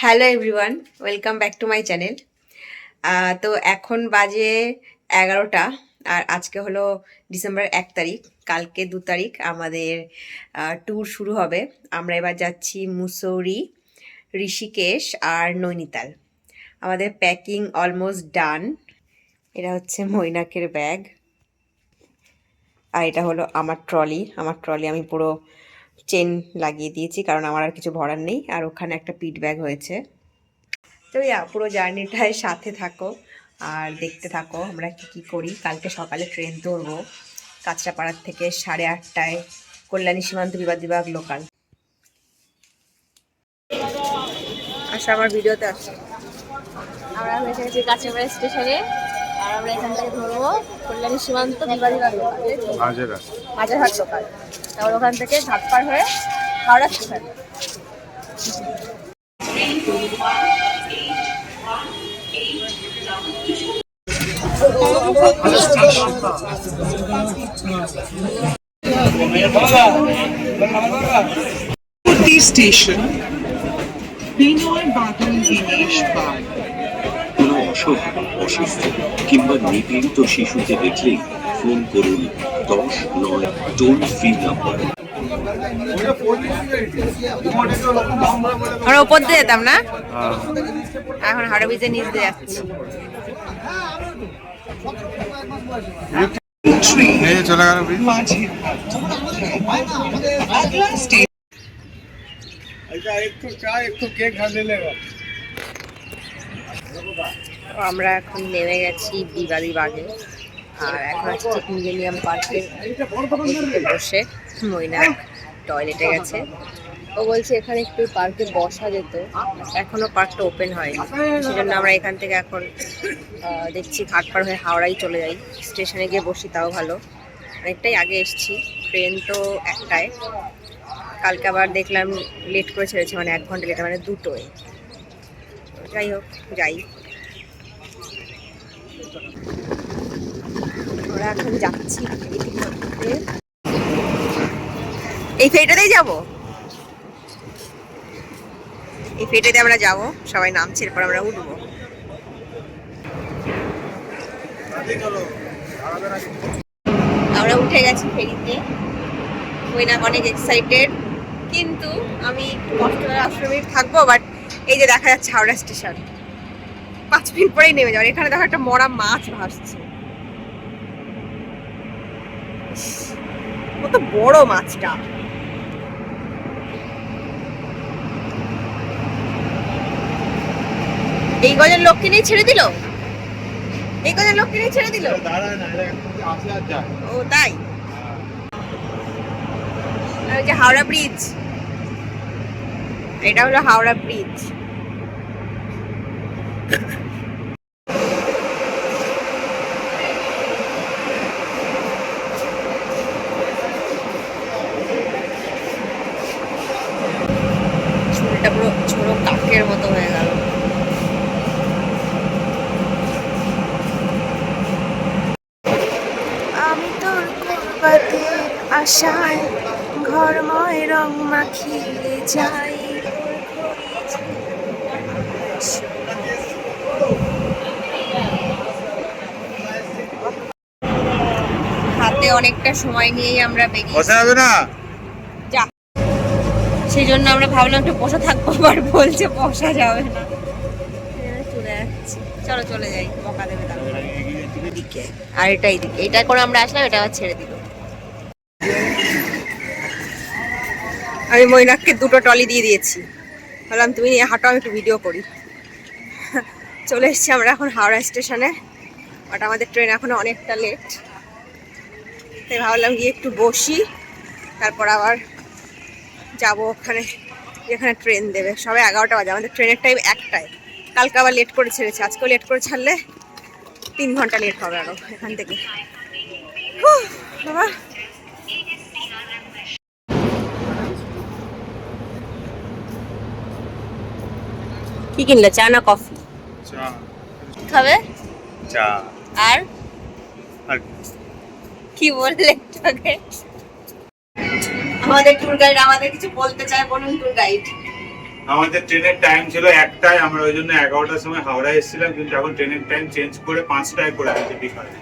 Hello everyone welcome back to my channel তো এখন বাজে এগারোটা, আর আজকে হলো ডিসেম্বর এক তারিখ। কালকে দু তারিখ আমাদের ট্যুর শুরু হবে। আমরা এবার যাচ্ছি মুসৌরি, ঋষিকেশ আর নৈনিতাল। আমাদের প্যাকিং অলমোস্ট ডান এটা হচ্ছে মৈনাকের ব্যাগ আর এটা হলো আমার ট্রলি আমার ট্রলি আমি পুরো চেন লাগিয়ে দিয়েছি, কারণ আমার আর কিছু ভরার নেই, আর ওখানে একটা পিট ব্যাগ হয়েছে। তো ইয়া, পুরো জার্নিটায় সাথে থাকো আর দেখতে থাকো আমরা কি কি করি। কালকে সকালে ট্রেন ধরবো কাঁচরাপাড়ার থেকে সাড়ে আটটায় কল্যাণী সীমান্ত বিবাদ বিভাগ লোকাল আসো, আমার ভিডিওতে আসো। আমরা হয়ে গেছি কাঁচাপাড়া স্টেশনে। আর আমরা এখান থেকে ধরবো কল্যাণী সীমান্ত বিবাদী বাগ লোকাল মাঝের রাস্তা হাজারহাট লোকাল তারপর ওখান থেকে হয়ে হাওড়া স্টেশন। বিনয় বাদল দীনেশ বাগ অসহায় অসুস্থ কিংবা নিপীড়িত শিশুকে দেখলেই ফোন করুন দশ নয় টোল ফ্রি নাম্বার। আমরা উপর দিয়ে যেতাম না? এখন হাওড়া ব্রিজের নিচ দিয়ে যাচ্ছি। চলে গেল মাঝেরহাট আগলা স্টেশন তো আমরা এখন নেমে গেছি বিবাদী বাগে। আর এখন আছি ঠিক মিলেনিয়াম পার্কের বসে ময়না টয়লেটে গেছে। ও বলছে, এখানে একটু পার্কে বসা যেত। এখনও পার্কটা ওপেন হয়নি। সেজন্য আমরা এখান থেকে এখন দেখছি দেখছি ঘাটপার হয়ে হাওড়াই চলে যাই। স্টেশনে গিয়ে বসি, তাও ভালো। অনেকটাই আগে এসছি। ট্রেন তো একটায় কালকে আবার দেখলাম লেট করে ছেড়েছে মানে এক ঘণ্টা লেট মানে দুটোয়। যাই হোক, যাই। আমরা এখন যাচ্ছি এই ফেরিটাতেই যাব। এই ফেরিটাতে আমরা যাব, সবাই নামছে, এরপর আমরা উঠবো। আমরা উঠে গেছি ফেরিতে। ওইনা অনেক এক্সাইটেড কিন্তু আমি একটু কষ্ট করে আশ্রয় মিনিট থাকব বাট এই যে দেখা যাচ্ছে হাওড়া স্টেশন। পাঁচ মিনিট পরেই নেমে যাব। এখানে দেখো একটা মরা মাছ ভাসছে। কত বড় মাছটা। এই গজের লোককে নিয়ে ছেড়ে দিল? এই গজের লোককে নিয়ে ছেড়ে দিল? ও, তাই? যে হাওড়া ব্রিজ। এটা হলো হাওড়া ব্রিজ চুলটা পুরো ছোট কাকের মতো হয়ে গেল আমি তোর করবাতে আশায় ঘরময় রং মাখিয়ে যাই। হাতে অনেকটা সময় নিয়েই আমরা বেরিয়ে না? যা। সেই জন্য আমরা ভাবলাম একটু বসে থাকব আর বলছে বসা যাবে না। চলে যাচ্ছি চলো চলে যাই। বকা দেবে এদিকে। আর এটা এইদিকে এটা করে আমরা আসলাম এটা আবার ছেড়ে দিল। আমি মৈনাককে দুটো টলি দিয়ে দিয়েছি। ভাবলাম, তুমি নিয়ে হাঁটো, আমি একটু ভিডিও করি। চলে এসেছি আমরা এখন হাওড়া স্টেশনে। বাট আমাদের ট্রেন এখনও অনেকটা লেট তাই ভাবলাম গিয়ে একটু বসি। তারপর আবার যাব ওখানে, যেখানে ট্রেন দেবে। সবাই এগারোটা বাজে, আমাদের ট্রেনের টাইম একটায়। কালকে আবার লেট করে ছেড়েছে। আজকেও লেট করে ছাড়লে তিন ঘণ্টা লেট হবে আরও এখান থেকে। বাবা। কি কিনলে? চা না কফি? চা। খাবে? চা। আর? আর কি? বললে আগে? আমাদের ট্যুর গাইড আমাদের কিছু বলতে চায় বলুন ট্যুর গাইড আমাদের ট্রেনের টাইম ছিল একটাই আমরা ওই জন্য এগারোটার সময় হাওড়ায় এসেছিলাম কিন্তু এখন ট্রেনের টাইম চেঞ্জ করে পাঁচটায় করে আছে বিকালে।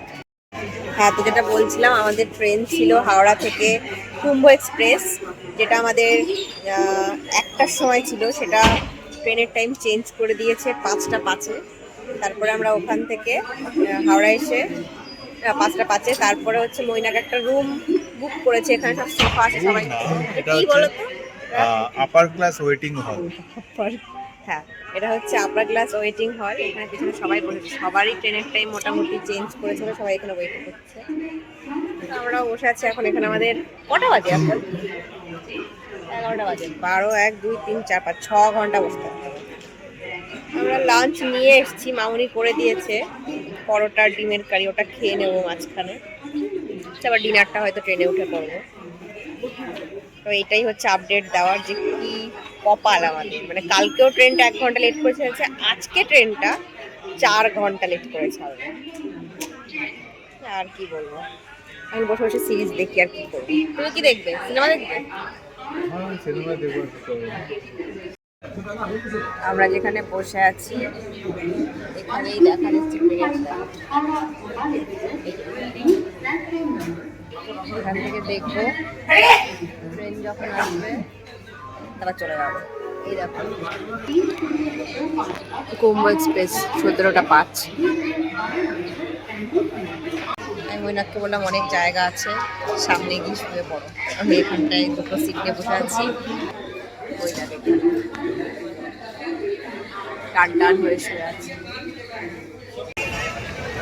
হ্যাঁ তো যেটা বলছিলাম আমাদের ট্রেন ছিল হাওড়া থেকে কুম্ভ এক্সপ্রেস যেটা আমাদের একটার সময় ছিল সেটা ট্রেনের টাইম চেঞ্জ করে দিয়েছে পাঁচটা পাঁচে। তারপরে আমরা ওখান থেকে হাওড়া এসে পাঁচটা পাঁচে। তারপরে হচ্ছে মৈনাক একটা রুম বুক করেছে এখানে সব সোফা আছে সবাই। কি হচ্ছে- বলো তো আপার ক্লাস ওয়েটিং হল হ্যাঁ এটা হচ্ছে আপার ক্লাস ওয়েটিং হল এখানে পিছনে সবাই বসেছে। সবারই ট্রেনের টাইম মোটামুটি চেঞ্জ করেছিল সবাই এখানে ওয়েট করছে। তো আমরাও বসে আছি এখন এখানে আমাদের কটা বাজে এখন? বাজে। বারো এক দুই তিন চার পাঁচ ছ ঘণ্টা বসতে হবে। আমরা লাঞ্চ নিয়ে এসেছি মামুনি করে দিয়েছে। পরোটা ডিমের কারি ওটা খেয়ে নেব মাঝখানে। আবার ডিনারটা হয়তো ট্রেনে উঠে পড়ব তো এটাই হচ্ছে আপডেট দেওয়ার যে কি কপাল আমাদের। মানে কালকেও ট্রেনটা এক ঘণ্টা লেট করেছে হচ্ছে আজকে ট্রেনটা চার ঘণ্টা লেট করেছে আলাদা আর কি বলব? আমি বসে বসে সিরিজ দেখি আর কি করব। তুমি কি দেখবে? সিনেমা দেখবে? আমরা যেখানে বসে আছি, এখানেই দেখা যাচ্ছে এখান থেকে দেখব ট্রেন যখন আসবে, তারপর চলে যাব। এই দেখো। কুম্ভ এক্সপ্রেস সতেরোটা পাঁচ। মৈনাককে বললাম অনেক জায়গা আছে। সামনে গিয়ে শুয়ে পড়ো। আমি এখানটায় দুটো সিট নিয়ে বসে আছি। যাবে টান টান হয়ে শুয়ে আছি।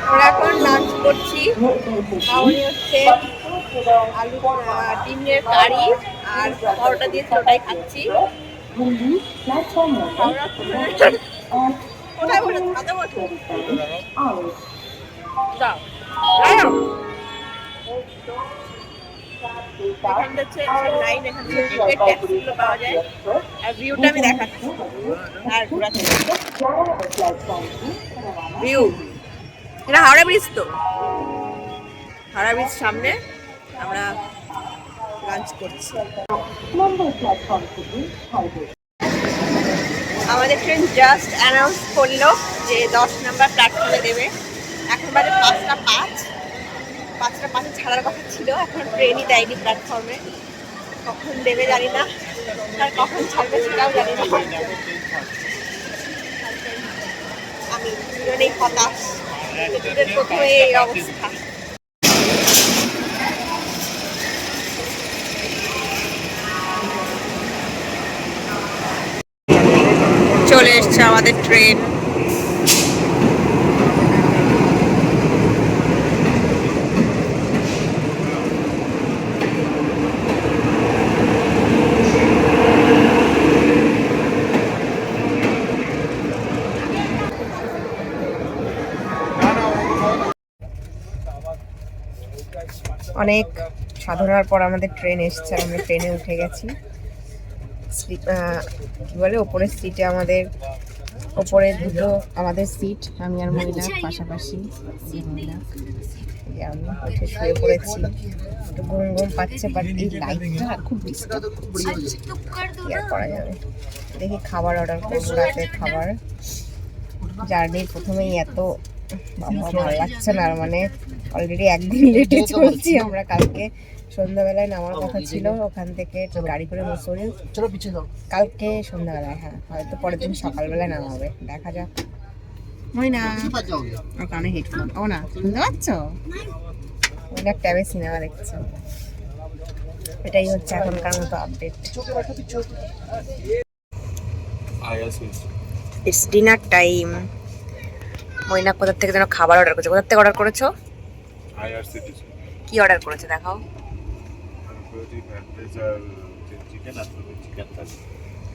আমরা এখন লাঞ্চ করছি। হচ্ছে আলু ডিমের কারি আর পরোটা দিয়ে ওটাই খাচ্ছি। কোথায় বসে বসে। যাও। আর ভিউটা আমি দেখাচ্ছি। ভিউ হাওড়া ব্রিজ তো? হাওড়া ব্রিজ সামনে আমরা লাঞ্চ করছি। আমাদের ট্রেন জাস্ট অ্যানাউন্স করল যে দশ নাম্বার প্ল্যাটফর্মে দেবে। এখন পাঁচটা পাঁচ। পাঁচটা পাঁচে ছাড়ার কথা ছিল, এখন ট্রেনই দেয়নি প্ল্যাটফর্মে কখন দেবে জানি না, আর কখন ছাড়বে সেটাও জানি না। আমি দুজনেই হতাশ, দুজনের প্রথমে এই অবস্থা। চলে এসছে আমাদের ট্রেন অনেক সাধনার পর আমাদের ট্রেন এসছে আমরা ট্রেনে উঠে গেছি। কি বলে ওপরের সিটে আমাদের ওপরে দুটো আমাদের সিট আমি আর মহিলা পাশাপাশি। মহিলা, আমি উঠে শুয়ে একটু ঘুম ঘুম পাচ্ছে বাট লাইটটা খুব করা যাবে? দেখি খাবার অর্ডার করব রাতের খাবার। জার্নির প্রথমেই এত ভালো লাগছে না মানে অলরেডি একদিন লেটে চলছি আমরা কালকে সন্ধ্যাবেলায় নামার কথা ছিল ওখান থেকে গাড়ি করে মসুরি দাও কালকে সন্ধ্যাবেলায় হ্যাঁ হয়তো পরের দিন সকালবেলায় নামাবে দেখা যাক। ময়না ওর কানে হেডফোন ও না শুনতে পাচ্ছ? ময়না ট্যাবে সিনেমা দেখছে। এটাই হচ্ছে এখনকার মতো update it's dinner time Moyna কোথা থেকে যেন খাবার অর্ডার করেছে? কোথার থেকে অর্ডার করেছ? আইআরসিটিসি কি অর্ডার করেছে দেখাও।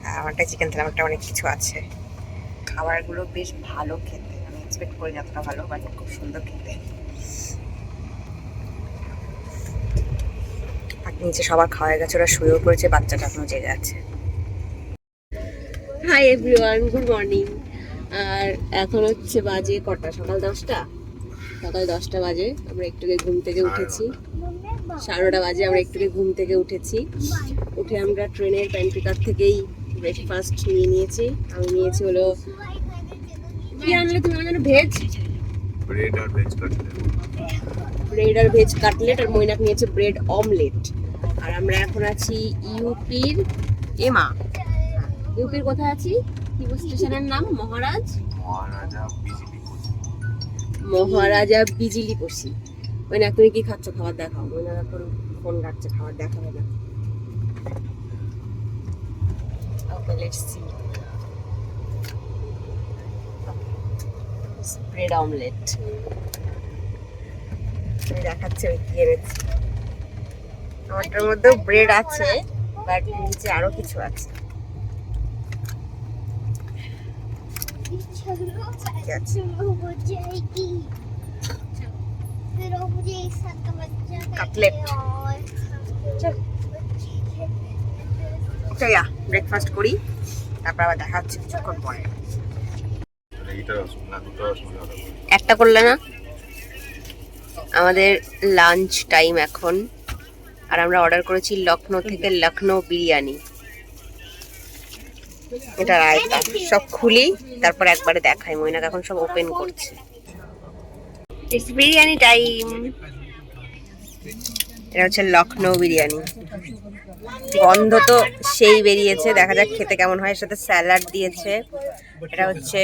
হ্যাঁ, আমারটা চিকেন থালি আমারটা অনেক কিছু আছে। খাবারগুলো বেশ ভালো খেতে। আমি এক্সপেক্ট করি যতটা ভালো বাট খুব সুন্দর খেতে। আর নিচে সবার খাওয়া গেছে ওরা শুয়েও পড়েছে বাচ্চাটা এখনও জেগে আছে। হাই এভরিওয়ান গুড মর্নিং আর এখন হচ্ছে বাজে কটা? সকাল দশটা? সকাল দশটা বাজে আমরা একটু ঘুম থেকে উঠেছি। সাড়ে নটা বাজে আমরা একটু ঘুম থেকে উঠেছি। উঠে আমরা ট্রেনের প্যান্ট্রি কার থেকেই ব্রেকফাস্ট নিয়ে নিয়েছি। আমি নিয়েছি হলো কি আনলে তুমি আমার ভেজ ব্রেড আর ভেজ কাটলেট ব্রেড আর ভেজ কাটলেট আর মৈনাক নিয়েছে ব্রেড অমলেট আর আমরা এখন আছি ইউপির এমা। ইউপির কোথায় আছি? কি স্টেশনের নাম? মহারাজ? মহারাজা মহারাজা বিজলি পড়ছি মৈনাক তুমি কি খাচ্ছ? খাবার দেখাও। মৈনাক এখন ফোন কাটছে খাবার দেখাবে না। Okay let's see bread omelette দেখাচ্ছে ওই কি এনেছি আমারটার মধ্যেও ব্রেড আছে বাট নিচে আরও কিছু আছে। কাটলেট। চা ব্রেকফাস্ট করি তারপর আবার দেখা হচ্ছে কিছুক্ষণ পরে। একটা করলে না? আমাদের লাঞ্চ টাইম এখন। আর আমরা অর্ডার করেছি লখনৌ থেকে লখনৌ বিরিয়ানি। এটা রায়তা সব খুলি, তারপর একবারে দেখাই। মইনাক এখন সব ওপেন করছে। ইটস বিরিয়ানি টাইম এটা হচ্ছে লখনৌ বিরিয়ানি গন্ধ তো সেই বেরিয়েছে, দেখা যাক খেতে কেমন হয়। এর সাথে স্যালাড দিয়েছে। এটা হচ্ছে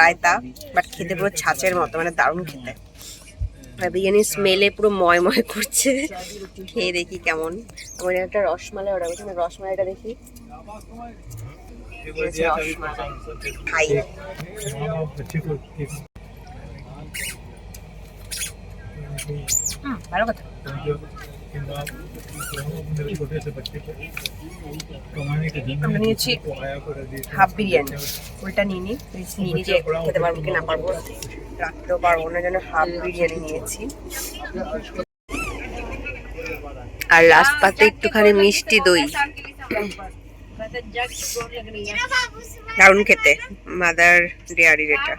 রায়তা বাট খেতে পুরো ছাঁচের মতো মানে দারুণ খেতে। আর বিরিয়ানি স্মেলে পুরো ময় ময় করছে। খেয়ে দেখি কেমন। আমার একটা রসমালাই অর্ডার করছি আমি রসমালাইটা দেখি। এই ভালো কথা আমরা নিয়েছি হাফ বিরিয়ানি ফুলটা নিয়ে খেতে পারব কি না। পারব রাখতেও পারব না, জন্য হাফ বিরিয়ানি নিয়েছি। আর পাতে একটুখানি মিষ্টি দই। দারুণ খেতে, মাদার ডেয়ারির এটা।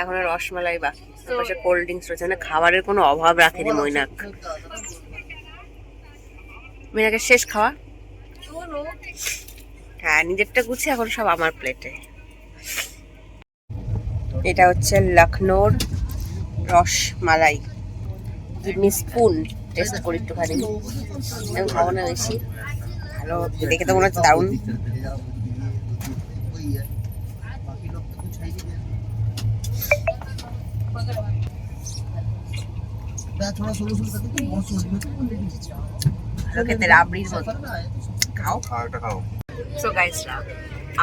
এখন রসমালাই বাকি। পাশে কোল্ড ড্রিঙ্কস রয়েছে মানে খাবারের কোনো অভাব রাখেনি মৈনাক। মৈনাকের শেষ খাওয়া? হ্যাঁ নিজেরটা গুছিয়ে এখন সব আমার প্লেটে এটা হচ্ছে লখনৌর রসমালাই। কিডনি স্পুন টেস্ট করি একটুখানি। আমি খাব না বেশি। ভালো দেখে তো মনে হচ্ছে দারুণ।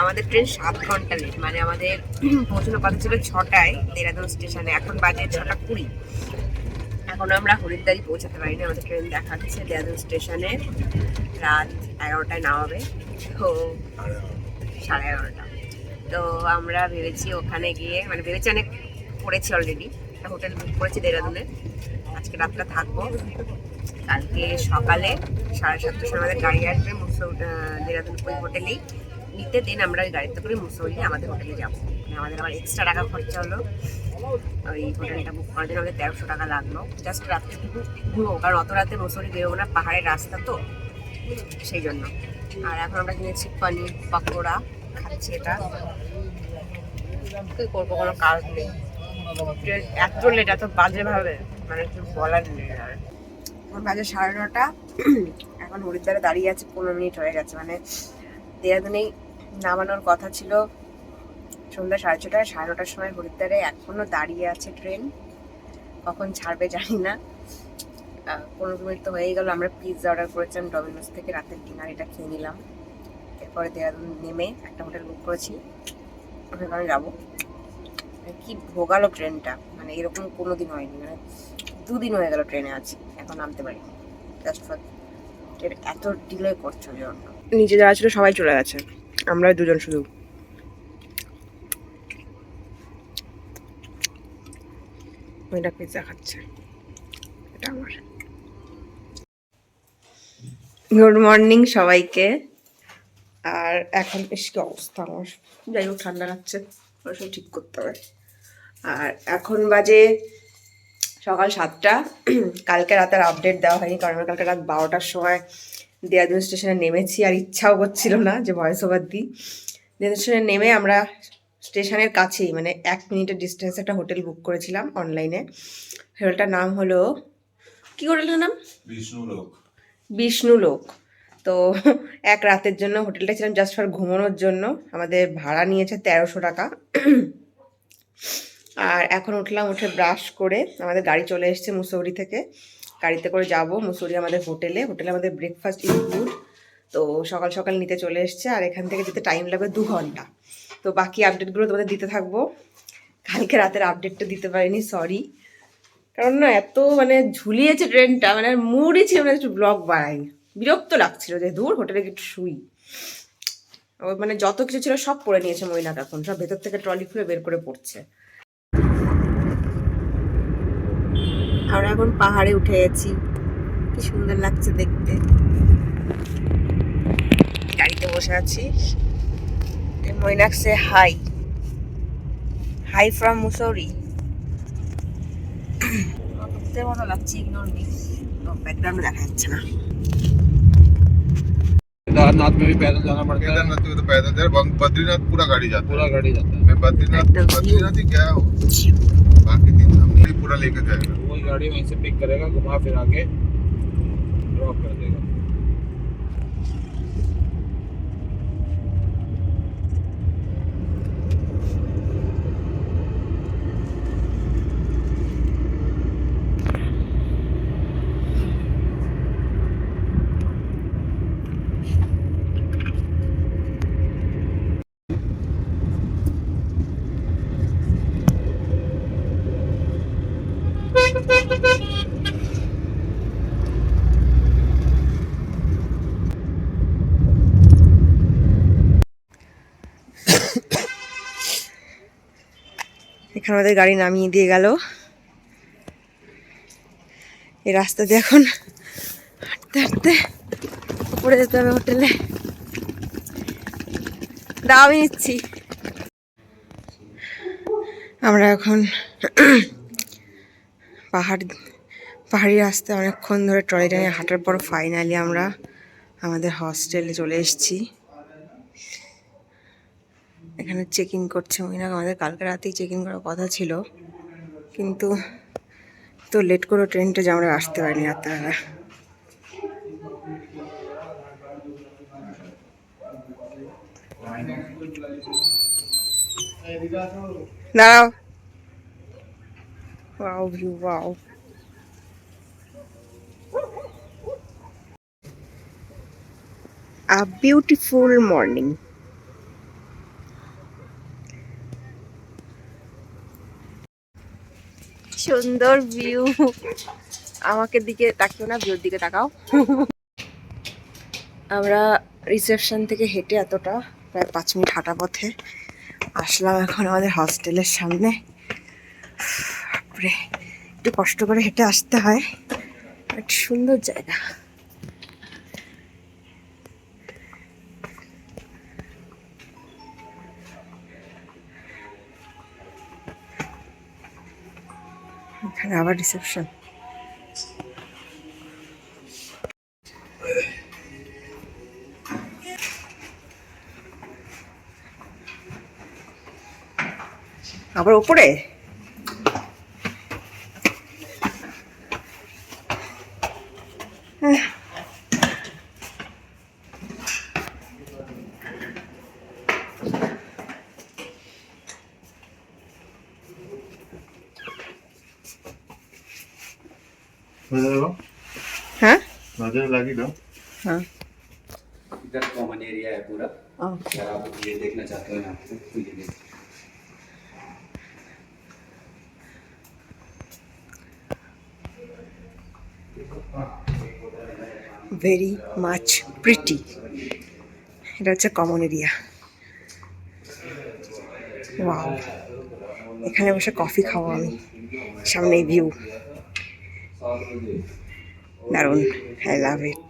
আমাদের ট্রেন সাত ঘণ্টা লেট মানে আমাদের পৌঁছানোর কথা ছিল ছটায় দেরাদুন স্টেশনে এখন বাজে ছটা কুড়ি। এখন আমরা হরিদ্বারই পৌঁছাতে পারিনি আমাদের ট্রেন দেখাচ্ছে দেরাদুন স্টেশনে রাত এগারোটায় নামাবে। তো সাড়ে এগারোটা। তো আমরা ভেবেছি ওখানে গিয়ে মানে ভেবেছি অনেক করেছি অলরেডি একটা হোটেল বুক করেছি দেরাদুনে। আজকে রাতটা থাকব। কালকে সকালে সাড়ে সাতটার সময় আমাদের গাড়ি আসবে মুসৌ দেরাদুন ওই হোটেলেই। নিতে দিন আমরা ওই গাড়িতে করে মুসৌলি আমাদের হোটেলে যাব। মানে আমাদের আবার এক্সট্রা টাকা খরচা হলো। ওই হোটেলটা বুক করার জন্য আমাদের তেরোশো টাকা লাগল। জাস্ট রাত্রিটুকু ঘুরবো কারণ অত রাতে মুসৌরি বেরোবো না, পাহাড়ের রাস্তা তো। সেই জন্য। আর এখন আমরা কিনেছি পনির পকোড়া, খাচ্ছি এটা। কি করব কোনো কাজ নেই। এত লেট এত বাজে ভাবে। মানে কিছু বলার নেই আর। বাজে সাড়ে নটা। এখন হরিদ্বারে দাঁড়িয়ে আছে, পনেরো মিনিট হয়ে গেছে। মানে দেরাদুনেই নামানোর কথা ছিল। সন্ধ্যা সাড়ে ছটায় সাড়ে নটার সময় হরিদ্বারে এখনও দাঁড়িয়ে আছে ট্রেন। কখন ছাড়বে জানি না। পনেরো মিনিট তো হয়েই গেল। আমরা পিৎজা অর্ডার করেছিলাম ডমিনোস থেকে রাতের ডিনার এটা খেয়ে নিলাম। এরপরে দেরাদুন নেমে একটা হোটেল বুক করেছি। ওখানে যাব। কি ভোগালো ট্রেনটা? মানে এরকম কোনো দিন হয়নি মানে দুদিন হয়ে গেল ট্রেনে আছি, এখন নামতে পারিনি। জাস্ট ফর ট্রেন এত ডিলে করছে ওই জন্য নিচে যারা ছিল সবাই চলে গেছে আমরা দুজন শুধু। ওইটা খাচ্ছে, এটা আমার। গুড মর্নিং সবাইকে, আর এখন বেশ কি অবস্থা আমার? যাই হোক, ঠান্ডা লাগছে, ওরা সব ঠিক করতে হবে। আর এখন বাজে সকাল সাতটা। কালকে রাতের আপডেট দেওয়া হয়নি কারণ আমার কালকে রাত বারোটার সময় দেয়াদুন স্টেশনে নেমেছি আর ইচ্ছাও করছিল না যে ভয়েস ওভার দিই। দেয়াদুন স্টেশনে নেমে আমরা স্টেশনের কাছেই মানে এক মিনিটের ডিস্টেন্সে একটা হোটেল বুক করেছিলাম অনলাইনে হোটেলটার নাম হলো কি হোটেলটার নাম? বিষ্ণু লোক। তো এক রাতের জন্য হোটেলটা ছিলাম জাস্ট ফর ঘুমানোর জন্য। আমাদের ভাড়া নিয়েছে তেরোশো টাকা। আর এখন উঠলাম, উঠে ব্রাশ করে আমাদের গাড়ি চলে এসছে মুসৌরি থেকে। গাড়িতে করে যাব, মুসৌরি আমাদের হোটেলে। হোটেলে আমাদের ব্রেকফাস্ট ইনক্লুড তো সকাল সকাল নিতে চলে এসছে আর এখান থেকে যেতে টাইম লাগবে দু ঘণ্টা। তো বাকি আপডেটগুলো তোমাদের দিতে থাকব। কালকে রাতের আপডেটটা দিতে পারিনি সরি কারণ না এত মানে ঝুলিয়েছে ট্রেনটা মানে মুডই ছিল না, একটু ব্লগ বাড়াই বিরক্ত লাগছিল যে দূর হোটেলে একটু শুই। মানে যত কিছু ছিল সব পরে নিয়েছে মহিলা এখন, সব ভেতর থেকে ট্রলি খুলে বের করে পড়ছে। আমরা এখন পাহাড়ে উঠে গেছি কি সুন্দর লাগছে দেখতে গাড়িতে বসে আছি মৈনাক সে হাই হাই ফ্রম মুসৌরি ভূতের মতো লাগছে ইগনোর মি ব্যাকগ্রাউন্ড দেখা যাচ্ছে না केदारनाथ में भी पैदल जाना पड़ता है केदारनाथ में तो पैदल जा रहा है, बद्रीनाथ पूरा गाड़ी जाता पूरा गाड़ी जाता है है मैं बद्रीनाथ एकदम बद्रीनाथ ही गया हूँ बाकी दिन हम नहीं पूरा लेके जाएगा वही गाड़ी वहीं से पिक करेगा घुमा फिरा के ड्रॉप এখানে আমাদের গাড়ি নামিয়ে দিয়ে গেল। এই রাস্তা দিয়ে এখন হাঁটতে হাঁটতে উপরে যেতে হবে হোটেলে। দাও নিচ্ছি। আমরা এখন পাহাড়, পাহাড়ি রাস্তায় অনেকক্ষণ ধরে ট্রলি টানিয়ে হাঁটার পর ফাইনালি আমরা আমাদের হস্টেলে চলে এসেছি। এখানে চেক ইন করছে মহিনা আমাদের কালকে রাতেই চেক ইন করার কথা ছিল। কিন্তু তো লেট করে ট্রেনটা যে আমরা আসতে পারিনি রাত্রেবেলা। দাঁড়াও। Wow view A beautiful morning. সুন্দর ভিউ আমাকে দিকে তাকিও না ভিউর দিকে তাকাও। আমরা রিসেপশন থেকে হেঁটে এতটা, প্রায় পাঁচ মিনিট হাঁটা পথে আসলাম এখন আমাদের হস্টেলের সামনে। একটু কষ্ট করে হেঁটে আসতে হয় একটা সুন্দর জায়গা। এখানে আবার রিসেপশন আবার উপরে? হ্যাঁ नजर लगी ना हाँ इधर कॉमन एरिया है पूरा ओके अगर आप ये देखना चाहते हो ना तो ये देखो ভেরি মাচ প্রিটি এটা হচ্ছে কমন এরিয়া ওয়াও এখানে বসে কফি খাবো আমি সামনে ভিউ দারুণ আই লাভ ইট